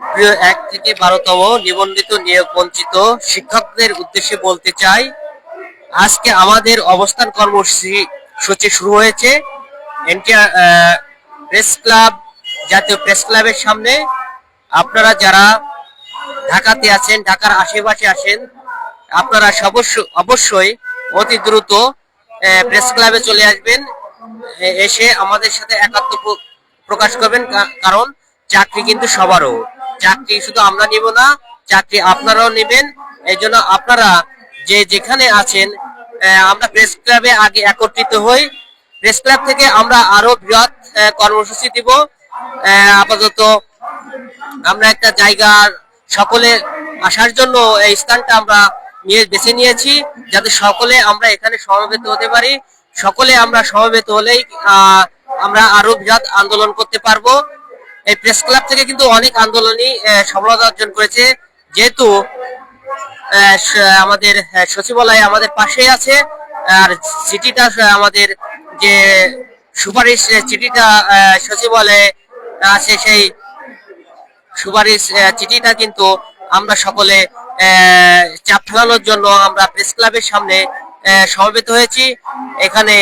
প্রিয় এক থেকে বারোতম নিবন্ধিত নিয়োগ বঞ্চিত শিক্ষকদের উদ্দেশ্যে বলতে চাই, আজকে আমাদের অবস্থান কর্মসূচি সূচি শুরু হয়েছে। প্রেস ক্লাব, জাতীয় প্রেস ক্লাবের সামনে আপনারা যারা ঢাকাতে আছেন, ঢাকার আশেপাশে আছেন, আপনারা অবশ্যই অতি দ্রুত প্রেস ক্লাবে চলে আসবেন এসে আমাদের সাথে একাত্ম প্র- প্রকাশ করবেন কারণ চাকরি কিন্তু সবারও। চাকরি শুধু আমরা নিব না, চাকরি আপনারাও নেবেন। এই জন্য আপনারা যে যেখানে আছেন আমরা প্রেস ক্লাবে আগে একত্রিত হই। প্রেস ক্লাব থেকে আমরা আরও বৃহৎ কর্মসূচি দিব। আপাতত আমরা একটা জায়গার সকলে আসার জন্য এই স্থানটা আমরা নিয়ে, বেছে নিয়েছি, যাতে সকলে আমরা এখানে সমবেত হতে পারি। সকলে আমরা সমবেত হলেই আমরা আরও বৃহৎ আন্দোলন করতে পারব। এই প্রেস ক্লাব থেকে কিন্তু অনেক আন্দোলনই সফলতা অর্জন করেছে। যেহেতু আমাদের সচিবালয় আমাদের পাশেই আছে, আর চিঠিটা আমাদের যে সুপারিশ চিঠিটা সচিবালয়ে আছে, সেই সুপারিশ চিঠিটা কিন্তু আমরা সকলে চাপ ফেলানোর জন্য আমরা প্রেস ক্লাবের সামনে সমবেত হয়েছি। এখানে